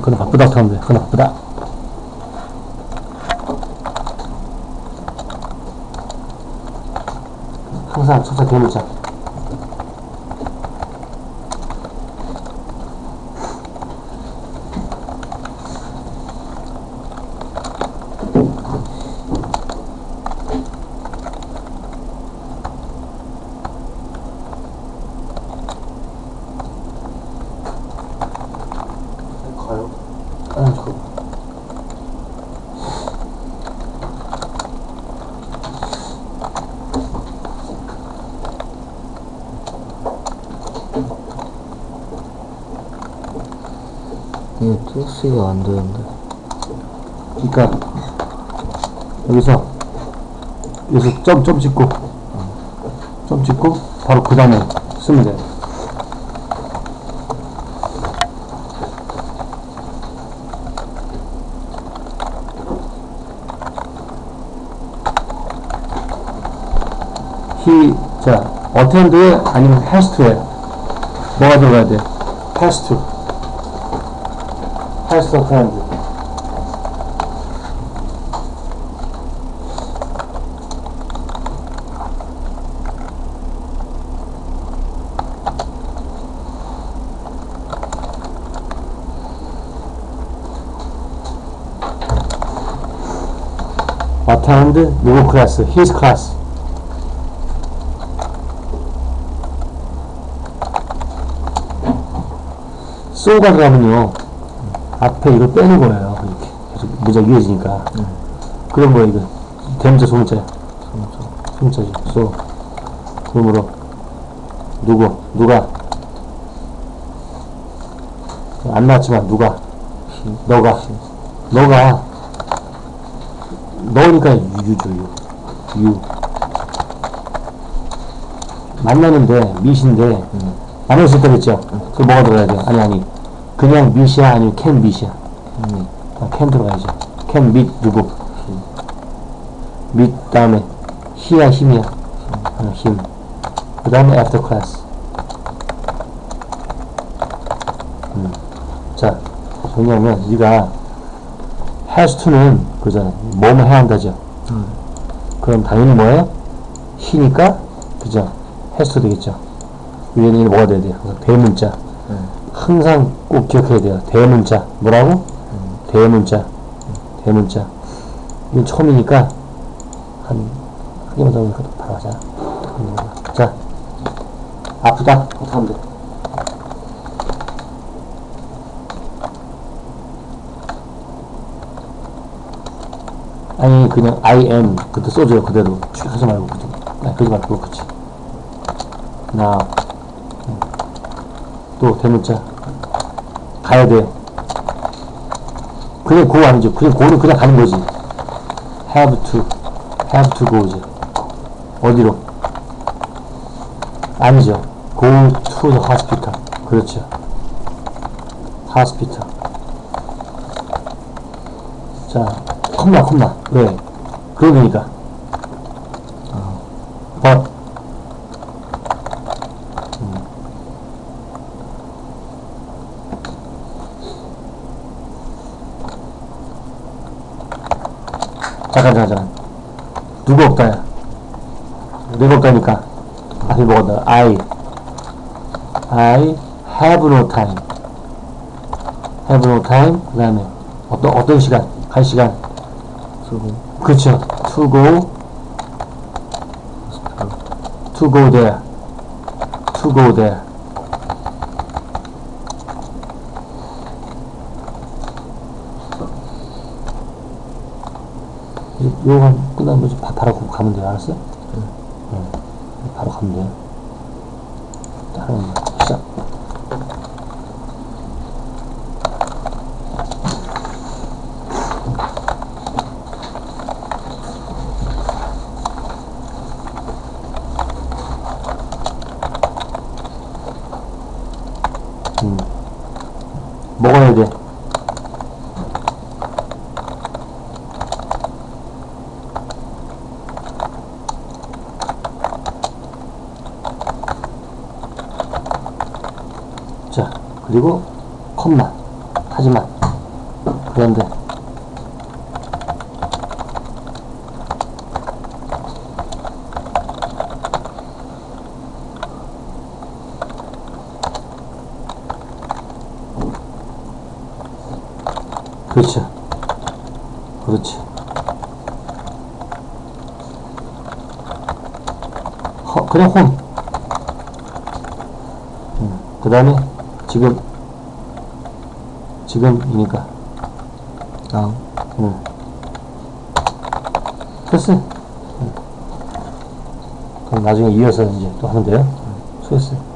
그나 바쁘다 하면 돼. 그나 바쁘다. 항상 첫째 대문자. 가요? 아, 저. 이게 토스가 안 되는데. 그러니까 여기서 여기서 점, 점 찍고 점 찍고 바로 그 다음에 쓰면 돼. he 자 attend에 아니면 to에 뭐가 들어가야 돼? to has to attend attend 누구 클래스? his class. so가 들어가면요 앞에 이걸 빼는 거예요. 이렇게. 계속 문장 이어지니까. 그런 거야 이거. 대문자 소문자야 소문자지 so 그러므로. 누구? 누가? 안 나왔지만 누가? 너가. 너가. 너니까 유유죠 유. 유. 만나는데 미신데 만났을 때 그랬죠? 그 뭐가 들어가야 돼요? 아니 아니 그냥 미시야 아니면 캔 미시야 음. 아, 캔 들어가야죠 캔 밑 누구 밑 다음에 히야 힘이야 아, 힘그 다음에 after class 음. 자 정리하면 네가 has to는 그잖아요 뭐뭐 해야 한다죠 음. 그럼 당연히 뭐예요? 히니까 그죠? has to 되겠죠 위에는 뭐가 돼야 돼요? 대문자 네. 항상 꼭 기억해야 돼요. 대문자. 뭐라고? 대문자. 대문자. 이건 처음이니까 한한 개만 더 하면 바로 하자. 자 아프다. 어떻게 하면 돼? 아니 그냥 I am. 그때 써줘요 그대로. 쭉 하지 말고 그때 아니 그러지 말고 그렇지. 나 음. 또 대문자. 가야 돼요. 그냥 고 아니죠. 그냥 고는 그냥 가는 거지. Have to have to go지 어디로? 아니죠. Go to the hospital. 그렇죠. Hospital. 자 컴마 컴마. 왜 그러니까 어, but 음. 잠깐 잠깐 잠깐 누가 없다야 내가 없다니까 앞에 뭐가 다 I I have no time have no time 그 다음에 어떤 어떤 시간 갈 시간. 그렇죠. To go, to go there, to go there. 이- 요거 끝나면 이제 바- 바로 가면 돼요. 알았어? 응. 바로 가면 돼요. 자, 하는 거 시작. 뭐가 해야 돼? 자, 그리고 컴마. 하지만 그런데 그렇죠. 그렇지. 허, 그냥 홈. 그 다음에 지금 지금이니까 now, 응. 됐어. 응. 그럼 나중에 이어서 이제 또 하면 돼요. 응. 수고했어요.